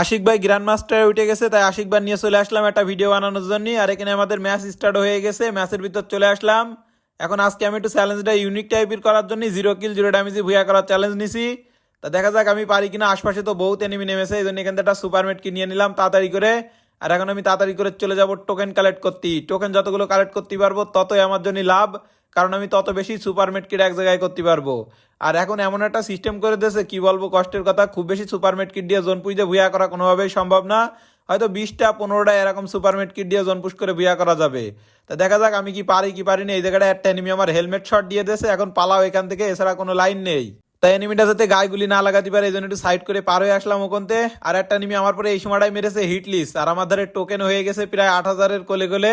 আশিক ভাই গ্র্যান্ড মাস্টারে উঠে গেছে, তাই আশিক ভাই নিয়ে চলে আসলাম একটা ভিডিও বানানোর জন্য আর এখানে আমাদের ম্যাচ স্টার্ট হয়ে গেছে ম্যাচের ভিতর চলে আসলাম। এখন আজকে আমি একটু চ্যালেঞ্জটা ইউনিক টাইপের করার জন্য জিরো কিল জিরো ড্যামেজে ভুয়া করার চ্যালেঞ্জ নিছি। তা দেখা যাক আমি পারি কিনা, আশপাশে তো বহুত এনিমি নেমেছে, এই জন্য এখান থেকে একটা সুপারমেট কি নিয়ে নিলাম তাড়াতাড়ি করে। আর এখন আমি তাড়াতাড়ি করে চলে যাব টোকেন কালেক্ট করতে টোকেন যতগুলো কালেক্ট করতে পারব, ততই আমার জন্য লাভ। কারণ আমি তত বেশি সুপারমেট কিট এক জায়গায় করতে পারব। আর এখন এমন একটা সিস্টেম করে দিয়েছে, কি বলব কষ্টের কথা, খুব বেশি সুপারমেট কিট দিয়ে জোন পুজো ভুয়া করা কোনোভাবেই সম্ভব না। হয়তো বিশটা পনেরোটা এরকম সুপারমেট কিট দিয়ে জোন পুশ করে ভুয়া করা যাবে। তা দেখা যাক আমি কি পারি কি পারি না, এই জায়গাটা একটা এনিমি আমার হেলমেট শট দিয়ে দিয়েছে, এখন পালাও এখান থেকে, এছাড়া কোনো লাইন নেই। তাই এনিমিটা যাতে গায়েগুলি না লাগাতে পারে, এই জন্য একটু সাইড করে পার হয়ে আসলাম ওখানতে। আর একটা এনিমি আমার পরে এই সময়টাই মেরেছে হিটলিস্ট আর আমার ধারে টোকেন হয়ে গেছে প্রায় আট হাজারের কোলে কোলে।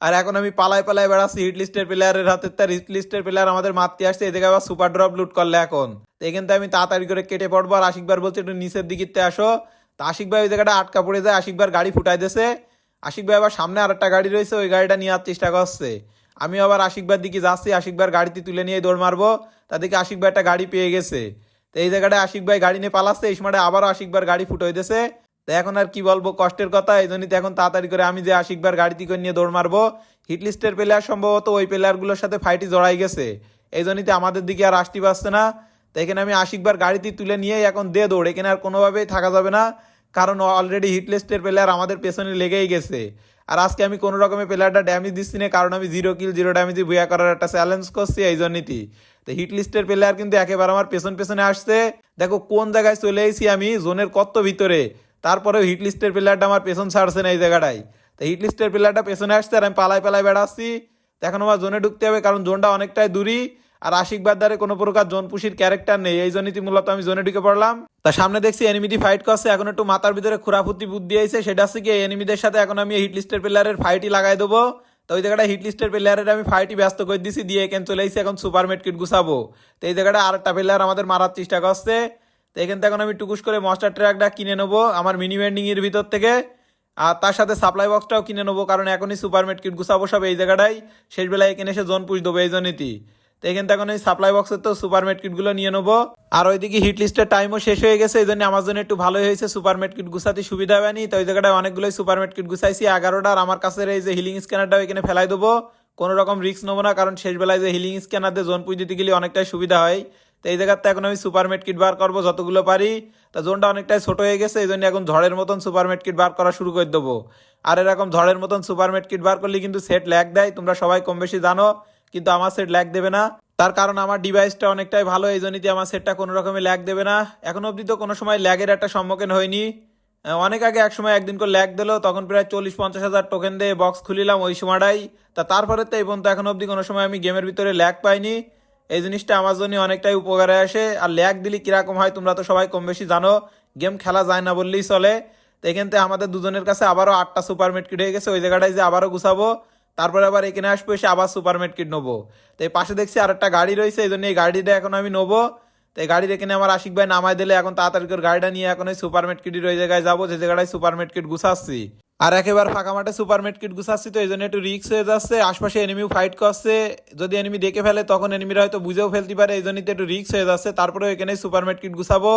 আর এখন আমি পালায় পালায় বেড়াচ্ছি হিট লিস্টের প্লেয়ারের হাতে। তার হিট লিস্টের প্লেয়ার আমাদের মারতে আসছে, এদিকে আবার সুপার ড্রপ লুট করলে এখন। এখান থেকে আমি তাড়াতাড়ি করে কেটে পড়ব। আর আশিকবার বলছে, একটু নিচের দিকে আসো। তা আশিক ভাই ওই জায়গাটা আটকা পড়ে যায় আশিকবার গাড়ি ফুটাই দিয়েছে। আশিক ভাই আবার সামনে আর একটা গাড়ি রয়েছে, ওই গাড়িটা নেওয়ার চেষ্টা করছে। আমি আবার আশিকবার দিকে যাচ্ছি আশিকবার গাড়িতে তুলে নিয়ে দৌড় মারবো। তাদেরকে আশিক ভাই একটা গাড়ি পেয়ে গেছে। তো এই জায়গাটায় আশিক ভাই গাড়ি নিয়ে পালাচ্ছে, এই সময়টা আবারও আশিকবার গাড়ি ফুটো হইতেছে তো এখন আর কি বলব, কষ্টের কথা, এই জন্যই এখন তাড়াতাড়ি করে আমি যে আশিকবার গাড়িতে করে নিয়ে দৌড় মারবো। হিটলিস্টের প্লেয়ার সম্ভবত ওই প্লেয়ারগুলোর সাথে ফাইটই জড়াই গেছে। এই জন্যই আমাদের দিকে আর আসতে পারছে না। তো এখানে আমি আশিকবার গাড়িতে তুলে নিয়ে এখন দে দৌড়। এখানে আর কোনোভাবেই থাকা যাবে না। কারণ অলরেডি হিটলিস্টের প্লেয়ার আমাদের পেছনে লেগেই গেছে। আর আজকে আমি কোনো রকমের প্লেয়ারটা ড্যামেজ দিচ্ছি না, কারণ আমি জিরো কিল জিরো ড্যামেজে বুয়া করার একটা চ্যালেঞ্জ করছি, এই জন্যই তো হিট লিস্টের প্লেয়ার কিন্তু একেবারে আমার পেছন পেছনে আসছে। দেখো কোন জায়গায় চলে এসেছি আমি জোনের কত ভিতরে। তারপরেও হিটলিস্টের প্লেয়ারটা আমার পেছন ছাড়ছে না এই জায়গাটায়। তো হিটলিস্টের প্লেয়ারটা পেছনে আসছে আর আমি পালায় পালায় বেড়াচ্ছি। তো এখন আমার জোনে ঢুকতে হবে কারণ জোনটা অনেকটাই দূরই আর আশিক বাদ্দারে কোনো প্রকার জোন পুষির ক্যারেক্টার নেই। এই জন্যই মূলত আমি জোনে ঢুকে পড়লাম। তা সামনে দেখছি এনিমিটি ফাইট করছে। এখন একটু মাথার ভিতরে খুরাফুতি বুদ্ধি আইছে। সেটা হচ্ছে কি এনিমিদের সাথে এখন আমি হিটলিস্টের প্লেয়ারের ফাইটই লাগাই দেবো। তো ওই জায়গাটা হিটলিস্টের প্লেয়ারের আমি ফাইটই ব্যস্ত করে দিছি। দিয়ে এখানে চলে এসেছি এখন সুপার মেটকিট গুছাবো। তো এই জায়গাটা আরেকটা প্লেয়ার আমাদের মারার চেষ্টা করছে। তো এখান থেকে এখন আমি টুকুস করে মাস্টার ট্র্যাকটা কিনে নেব আমার মিনি ভেন্ডিং এর ভিতর থেকে। আর তার সাথে সাপ্লাই বক্সটাও কিনে নেব, কারণ এখনই সুপার মেটকিট গুছাবো সব এই জায়গাটাই। শেষ বেলায় এখানে এসে জোন পুষ দেবো এই জন্যই। তো এখান থেকে এখন ওই সাপ্লাই বক্সের তো সুপার মেটকিটগুলো নিয়ে নেব। আর ওইদিকে হিট লিস্টের টাইমও শেষ হয়ে গেছে, এই জন্য আমার জন্য একটু ভালোই হয়েছে সুপার মেটকিট গুছাতে সুবিধা হয়নি তো ওই জায়গাটায় অনেকগুলোই সুপার মেটকিট গুছাইছি, এগারোটা আর আমার কাছে এই যে হিলিং স্ক্যানারটাও এখানে ফেলাই দেবো। কোনো রকম রিস্ক নেব না, কারণ শেষ বেলায় যে হিলিং স্ক্যানার দিয়ে জোন পুজ দিতে গেলে অনেকটাই সুবিধা হয়। তো এই জায়গাতে এখন আমি সুপার মেটকিট বার করব যতগুলো পারি। তা জোনটা অনেকটাই ছোট হয়ে গেছে, এই জন্য এখন ঝড়ের মতন সুপার মেটকিট বার করা শুরু করে দেবো। আর এরকম ঝড়ের মতন সুপার মেটকিট বার করলে কিন্তু সেট ল্যাগ দেয়, তোমরা সবাই কম বেশি জানো, কিন্তু আমার সেট ল্যাগ দেবে না। তার কারণ আমার ডিভাইসটা অনেকটাই ভালো, এই জন্যই আমার সেটটা কোনো রকমের ল্যাগ দেবে না। এখন অবধি তো কোনো সময় ল্যাগের একটা সম্মুখীন হয়নি অনেক আগে এক সময় একদিন করে ল্যাগ দিলো, তখন প্রায় চল্লিশ পঞ্চাশ হাজার টোকেন দিয়ে বক্স খুলিলাম ওই সময়টাই। তা তারপরে তো এই পর্যন্ত এখন অবধি কোনো সময় আমি গেমের ভিতরে ল্যাগ পাইনি। এই জিনিসটা আমার জন্য অনেকটাই উপকারে আসে। আর ল্যাগ দিলে কীরকম হয় তোমরা তো সবাই কম বেশি জানো। গেম খেলা যায় না বললেই চলে। তো এখান থেকে আমাদের দুজনের কাছে আবারও আটটা সুপার কিট হয়ে গেছে। ওই জায়গাটায় যে আবারও গুছাবো। তারপরে আবার এখানে আসব, এসে আবার সুপার কিট নেব। তো এই পাশে দেখছি আর একটা গাড়ি রয়েছে, এই জন্য এই গাড়িটা এখন আমি নেব। তো এই গাড়ির এখানে আমার আশিক ভাই নামাই দিলে, এখন তাড়াতাড়ি করে গাড়িটা নিয়ে এখন ওই সুপার কিটের ওই জায়গায় যাব, যে জায়গাটায় সুপার কিট গুছাচ্ছি। আর একেবারে ফাঁকা মাঠে সুপার মেট কিট গুছাচ্ছি তো, এই জন্য একটু রিক্স হয়ে যাচ্ছে। আশপাশে এনিমিও ফাইট করছে। যদি এনিমি দেখে ফেলে, তখন এনিমিরা হয়তো বুঝেও ফেলতে পারে, এই জন্যই তো একটু রিক্স হয়ে যাচ্ছে। তারপরে এখানে সুপার মেট কিট গুছাবো,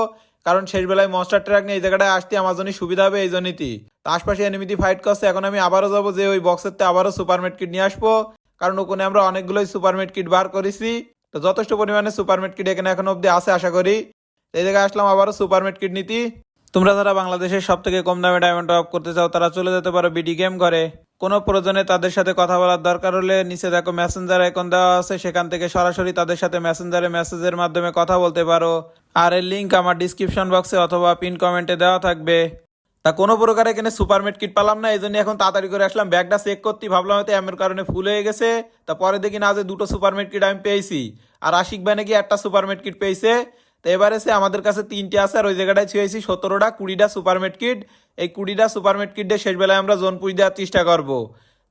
কারণ শেষ বেলায় মনস্টার ট্রাক নিয়ে এই জায়গাটায় আসতে আমার জন্য সুবিধা হবে, এই জন্যই আশপাশে এনিমিটি ফাইট করছে, এখন আমি আবারও যাব যে ওই বক্সের তে আবারও সুপার মেট কিট নিয়ে আসব, কারণ ওখানে আমরা অনেকগুলোই সুপার মেট কিট বার করেছি। তো যথেষ্ট পরিমাণে সুপার মেট কিট এখানে এখন অব্দি আসে আশা করি। এই জায়গায় আসলাম, আবারও সুপার মেট কিট নীতি। তোমরা যারা বাংলাদেশের সব থেকে কম দামে ডায়মন্ড অফ করতে চাও, তারা চলে যেতে পারো বিডি গেম ঘরে। কোনো প্রয়োজনে তাদের সাথে কথা বলার দরকার হলে নিচে দেখো মেসেঞ্জার আইকন দেওয়া আছে, সেখান থেকে সরাসরি তাদের সাথে মেসেঞ্জারে মেসেজের মাধ্যমে কথা বলতে পারো। আর এর লিঙ্ক আমার ডিসক্রিপশন বক্সে অথবা পিন কমেন্টে দেওয়া থাকবে। তা কোনো প্রকার এখানে সুপার কিট পেলাম না এই জন্য এখন তাড়াতাড়ি করে আসলাম, ব্যাগটা চেক করতে ভাবলাম হয়তো এমন কারণে ফুল হয়ে গেছে। তা পরে দেখি না যে দুটো সুপার কিট আমি পেয়েছি। আর আশিক ভাই নাকি একটা সুপার কিট পেয়েছে। তো এবারে সে আমাদের কাছে তিনটে আছে, আর ওই জায়গাটায় ছুঁয়েছি সতেরোটা, কুড়িটা সুপার মেট কিট। এই কুড়িটা সুপার কিট দিয়ে শেষ বেলায় আমরা জোন পুজ দেওয়ার চেষ্টা করব।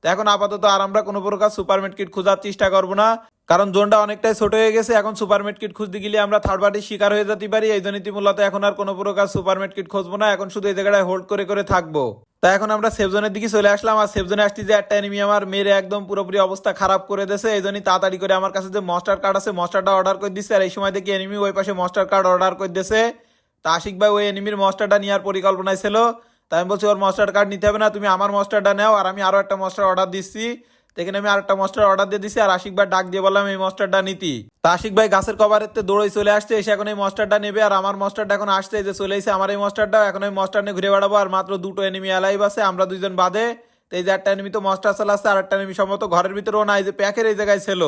তো এখন আপাতত আর আমরা কোনো প্রকার সুপার কিট খোঁজার চেষ্টা করব না। কারণ জোনটা অনেকটাই ছোট হয়ে গেছে, এখন সুপার কিট খুঁজতে গেলে আমরা থার্ড পার্টির শিকার হয়ে যেতে পারি। এই জন্যই মূলত এখন আর কোনো প্রকার সুপার কিট খুঁজবো না, এখন শুধু এই জায়গাটায় হোল্ড করে করে থাকব। তা এখন আমরা সেফ জোনের দিকে চলে আসলাম, আর সেফ জোনে আসতে যে একটা এনিমি আমার মেরে একদম পুরোপুরি অবস্থা খারাপ করে দিয়েছে। এই জন্যই তাড়াতাড়ি করে আমার কাছে যে মস্টার কার্ড আছে মস্টারটা অর্ডার করে দিচ্ছে, আর এই সময় দেখি এনিমি ওই পাশে মাস্টার কার্ড অর্ডার করে দিয়েছে। তা আশিক ভাই ওই এনিমির মস্টারটা নেওয়ার পরিকল্পনায় ছিল। তাই আমি বলছি, ওর মস্টার কার্ড নিতে হবে না, তুমি আমার মস্টারটা নাও, আর আমি আরও একটা মস্টার অর্ডার দিচ্ছি। তো এখানে আমি আরেকটা মস্টার অর্ডার দিয়ে দিছি, আর আশিক ভাই ডাক দিয়ে বললাম, এই মস্টারটা নিতি। তা আশিক ভাই গাছের কভারের তে দৌড়ই চলে আসছে, এসে এখন এই মস্টারটা নেবে, আর আমার মস্টারটা এখন আসছে যে চলে এসে আমার এই মস্টারটা এখন এই মস্টার নিয়ে ঘুরে বেড়াবো, আর মাত্র দুটো এনিমি অ্যালাইভ আছে, আমরা দুইজন বাদে। তো এই যে একটা এনিমি তো মস্টার চালাচ্ছে আর একটা এনিমি সম্ভবত ঘরের ভিতরেও না এই যে প্যাকের এই জায়গায় ছিল।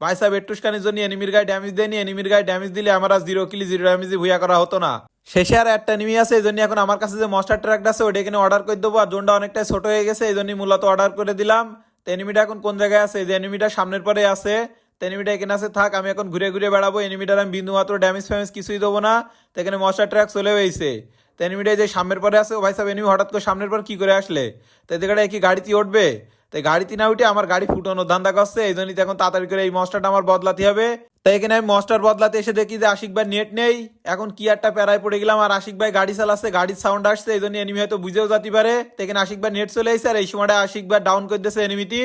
ভাই সাহেব একটুখানির জন্য এনিমির গায়ে ড্যামেজ দেয়নি এনিমির গায়ে ড্যামেজ দিলে আমার আর জিরো কিলি জিরো ড্যামেজই ভুয়া করা হতো না। শেষে আর একটা এনিমি আছে এই জন্য এখন আমার কাছে যে মস্টার ট্র্যাকটা আছে, ওটা এখানে অর্ডার করে দেবো। আর জোনটা অনেকটাই ছোট হয়ে গেছে এই জন্যই মূলত অর্ডার করে দিলাম। তো এনিমিটা এখন কোন জায়গায় আছে? যে এনিমিটা সামনের পরে আছে। তো এনিমিটা এখানে আছে, থাক, আমি এখন ঘুরে ঘুরে বেড়াবো। এনিমিটার আমি বিন্দু মাত্র ড্যামেজ ফ্যামেজ কিছুই দেবো না। তো এখানে মশার ট্র্যাক চলে হয়েছে তো এনিমিটা যে সামনের পরে আছে, ও ভাই সাহেব এনিমি হঠাৎ করে সামনের পর কি করে আসলে? তো এই জায়গাটায় কি গাড়িতে উঠবে? তো গাড়িতে না উঠে আমার গাড়ি ফুটানোর ধান্দা করছে এই জন্যই এখন তাড়াতাড়ি করে এই মশটাটা আমার বদলাতে হবে। তাই এখানে আমি মস্টার বদলাতে এসে দেখি যে আশিক ভাই নেট নেই। এখন কি একটা প্যারায় পড়ে গেলাম, আর আশিক ভাই গাড়ি চালাচ্ছে, গাড়ির সাউন্ড আসছে, এই জন্য এনিমি হয়তো বুঝেও যাতে পারে। তো এখানে আশিক ভাই নেট চলে এসেছে, আর এই সময়টা আশিক ভাই ডাউন করে দিয়েছে এনিমিটি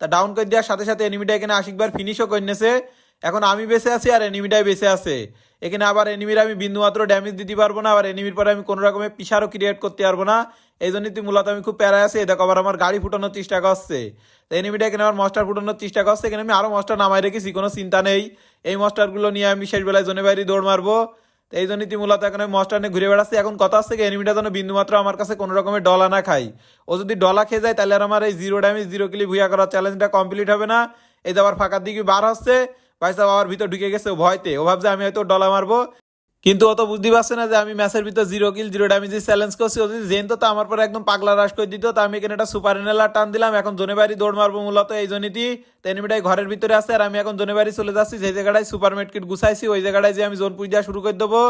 তা ডাউন করে দেওয়ার সাথে সাথে এনিমিটা এখানে আশিক ভাই ফিনিশও করে নিয়েছে। এখন আমি বেঁচে আছি আর এনিমিটাই বেঁচে আছে। এখানে আবার এনিমির আমি বিন্দুমাত্র ড্যামেজ দিতে পারব না, আবার এনিমির পরে আমি কোনো রকমের পিসারও ক্রিয়েট করতে পারব না। এই জন্যই তুই মূলত আমি খুব প্যারায় আছি। দেখো আবার আমার গাড়ি ফুটানোর চেষ্টা করছে। তো এনিমিটা এখানে আমার মাস্টার ফুটানোর চেষ্টা করছে। এখানে আমি আরও মস্টার নামাই রেখেছি, কোনো চিন্তা নেই। এই মস্টারগুলো নিয়ে আমি শেষ বেলায় জনে বাইরে দৌড় মারবো। তো এই জন্যই তুই মূলত এখন আমি মাস্টার নিয়ে ঘুরে বেড়াচ্ছি এখন কথা হচ্ছে কি এনিমিটা যেন বিন্দুমাত্র আমার কাছে কোনো রকমের ডলা না খাই ও যদি ডলা খেয়ে যায়, তাহলে আর আমার এই জিরো ড্যামেজ জিরো কিলি ভুয়া করার চ্যালেঞ্জটা কমপ্লিট হবে না। এই যে আবার ফাঁকার দিকে বার হচ্ছে। ভাই সাহেব আবার ভিতর ঢুকে গেছে ও ভয়তে। ও ভাবছে, আমি হয়তো ডলা মারবো। কিন্তু অত বুঝতে পারছে না যে আমি ম্যাচের ভিতর zero kill zero damage challenge করছি। ও যদি জেন তো আমার পরে একদম পাগলা রাশ করে দিত। তা আমি এখানে একটা সুপার ইনেলার টান দিলাম। এখন জনে বাড়ি দৌড় মারবো মূলত এই জনিটি তো এনিমিটাই ঘরের ভিতরে আছে। আর আমি এখন জনে বাড়ি চলে যাচ্ছি। যে জায়গাটায় সুপার মেটকিট গুছাইছি, ওই জায়গাটায় যে আমি জোন পুজা শুরু করে দেবো।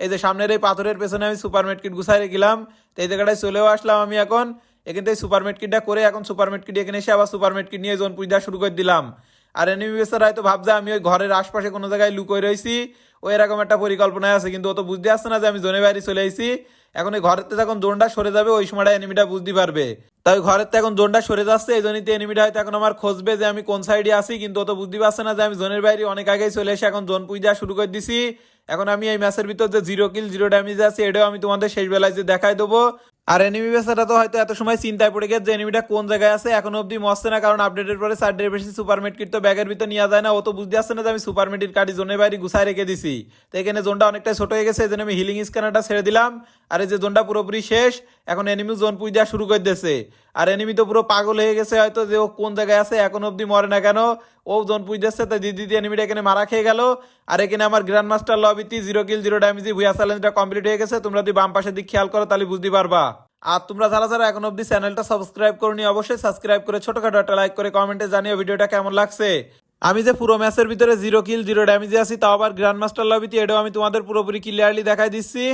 এই যে সামনের এই পাথরের পেছনে আমি সুপার মেটকিট গুছাই রেখেছিলাম। তো এই জায়গাটায় চলেও আসলাম আমি এখন। এখান থেকে সুপার মেটকিটটা করে এখন সুপার মেটকিট এখানে এসে আবার সুপার মেটকিট নিয়ে জোন পুজা শুরু করে দিলাম। আর এনিমি বেসার হয়তো ভাবছে, আমি ওই ঘরের আশপাশে কোনো জায়গায় লুকোয় রয়েছি ওই এরকম একটা পরিকল্পনায় আছে, কিন্তু ও তো বুঝতে আসছে না যে আমি জোনে বাইরে চলে আইছি। এখন ওই থেকে যখন জোনটা সরে যাবে, ওই সময়টা এনিমিটা বুঝতে পারবে। তাই ঘরের থেকে এখন জোনটা সরে যাচ্ছে, এই জন্যই এনিমিটা হয়তো এখন আমার খোঁজবে যে আমি কোন সাইডে আছি, কিন্তু অত বুঝতে পারছে না যে আমি জোনের বাইরে অনেক আগেই চলে এসে এখন জোন পুজা শুরু করে দিছি। এখন আমি এই ম্যাচের ভিতর যে জিরো কিল জিরো ড্যামেজ আছে, এটাও আমি তোমাদের শেষ বেলায় যে দেখাই দেবো। আর এনিমি বেসাটা তো হয়তো এত সময় চিন্তায় পড়ে গেছে যে এনিমিটা কোন জায়গায় আছে, এখন অবধি মস্তে না, কারণ আপডেটের পরে সাইডের বেশি সুপার কিট তো ব্যাগের ভিতর নেওয়া যায় না। ও তো বুঝতে আসছে না যে আমি সুপার মেটির কার্ডি জোনের বাইরে গুছাই রেখে দিছি। তো এখানে জোনটা অনেকটাই ছোট হয়ে গেছে, এই জন্য আমি হিলিং স্ক্যানারটা ছেড়ে দিলাম। আর এই যে জোনটা পুরোপুরি শেষ, এখন এনিমি জোন পুই দেওয়া শুরু করে দিয়েছে আর এনিমি তো পুরো পাগল হয়ে গেছে হয়তো যে ও কোন জায়গায় আছে, এখন অবধি মরে না কেন। ও জোন দিচ্ছে তাই দিদি দিদি এনিমিটা এখানে মারা খেয়ে গেল। আর এখানে আমার গ্র্যান্ড মাস্টার লবিতে জিরো কিল জিরো ড্যামেজি ভুয়া চ্যালেঞ্জটা কমপ্লিট হয়ে গেছে। তোমরা যদি বাম পাশের দিক খেয়াল করো, তাহলে বুঝতে পারবা। আর তোমরা যারা যারা এখন অব্দি চ্যানেলটা সাবস্ক্রাইব করনি, অবশ্যই সাবস্ক্রাইব করে ছোটখাটো একটা লাইক করে কমেন্টে জানিও ভিডিওটা কেমন লাগছে। আমি যে পুরো ম্যাচের ভিতরে জিরো কিল জিরো ড্যামেজে আছি, তাও আবার গ্র্যান্ড মাস্টার লবিতে এটাও আমি তোমাদের পুরোপুরি ক্লিয়ারলি দেখাই দিচ্ছি।